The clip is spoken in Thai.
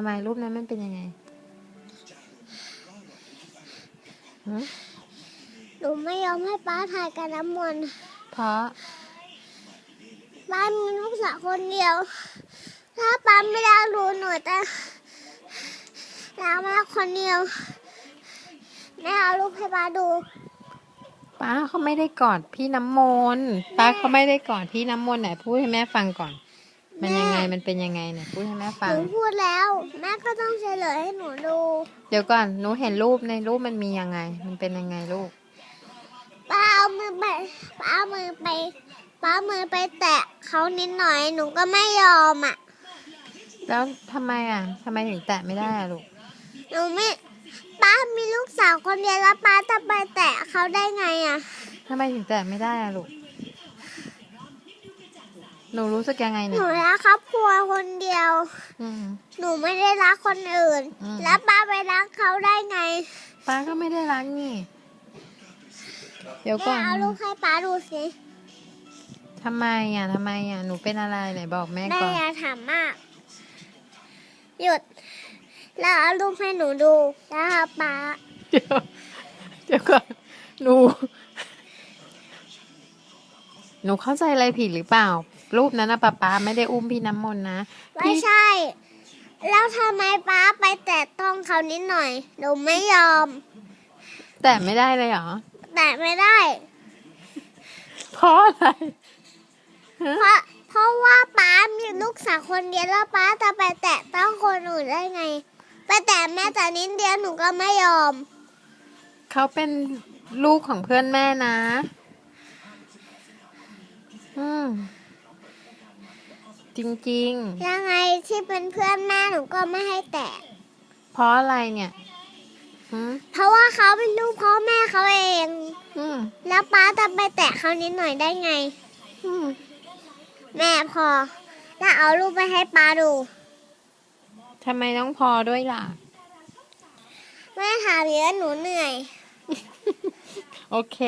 ำไมรูปนั้นมันเป็นยังไงหืมหนูไม่ยอมให้ป้าถ่ายกับน้ำมนต์เพราะป้ามีลูกสาวคนเดียว ถ้าป้าไม่รักหนูหนูจะรักแม่คนเดียวแม่เอารูปให้ป้าดู ป้าเขาไม่ได้กอดพี่น้ำมนต์ป้าเขาไม่ได้กอดพี่น้ำมนต์ไหนพูดให้แม่ฟังก่อน มันยังไงมันเป็นยังไงเนี่ยพูดให้แม่หฟังนูพูดแล้ว แม่ก็ต้องเฉลยให้หนูดูเดี๋ยวก่อนหนูเห็นรูปในรูปมันมียังไง มันเป็นยังไงลูก ป้าเอามือไปป้าเอามือไปป้าเอามือไปแตะเขานิดหน่อยหนูก็ไม่ยอมอะ แล้วทำไมอะทำไมถึงแตะไม่ได้อะลูก หนูไม่ป้ามีลูกสาวคนเดียวแล้วป้าจะไปแตะเขาได้ไงอะ ทำไมถึงแตะไม่ได้อะลูก หนูรู้สึกยังไงหเนี่ยนูรักครอบครัวคนเดียว อืม หนูไม่ได้รักคนอื่น อืม แล้วป้าไปรักเขาได้ไงป้าก็ไม่ได้รักนี่ เดี๋ยวก่แม่อนเอาลูกให้ป้าดูสิทำไมอะทำไมอะหนูเป็นอะไรไหนบอกแม่แม่ก่อน อย่าถามมาก หยุด แล้วเอาลูกให้หนูดูแล้วเอาป้า เดี๋ยวเดี๋ยวก่อนหนู หนูเข้าใจอะไรผิดหรือเปล่า รูปนั้นนะป้าป้าไม่ได้อุ้มพี่น้ำมนต์นะไม่พี่ใช่ แล้วทำไมป้าไปแตะต้องเขานิดหน่อยหนูไม่ยอม แต่ไม่ได้เลยเหรอ แตะไม่ได้ เพราะอะไร เพราะเพราะว่าป้ามีลูกสาวคนเดียวแล้วป้าจะไปแตะต้องคนอื่นได้ไง ไปแตะแม่แต่นิดเดียวหนูก็ไม่ยอม เขาเป็นลูกของเพื่อนแม่นะ อืมจริงยังไงที่เป็นเพื่อนแม่หนูก็ไม่ให้แตะ ๆ เพราะอะไรเนี่ยอืมเพราะว่าเขาเป็นลูกพ่อแม่เขาเอง อืมแล้วป้าจะไปแตะเขานิดหน่อยได้ไง อืมแม่พอ แล้วเอารูปไปให้ป้าดู ทำไมต้องพอด้วยล่ะ แม่ถามเยอะหนูเหนื่อย โอเค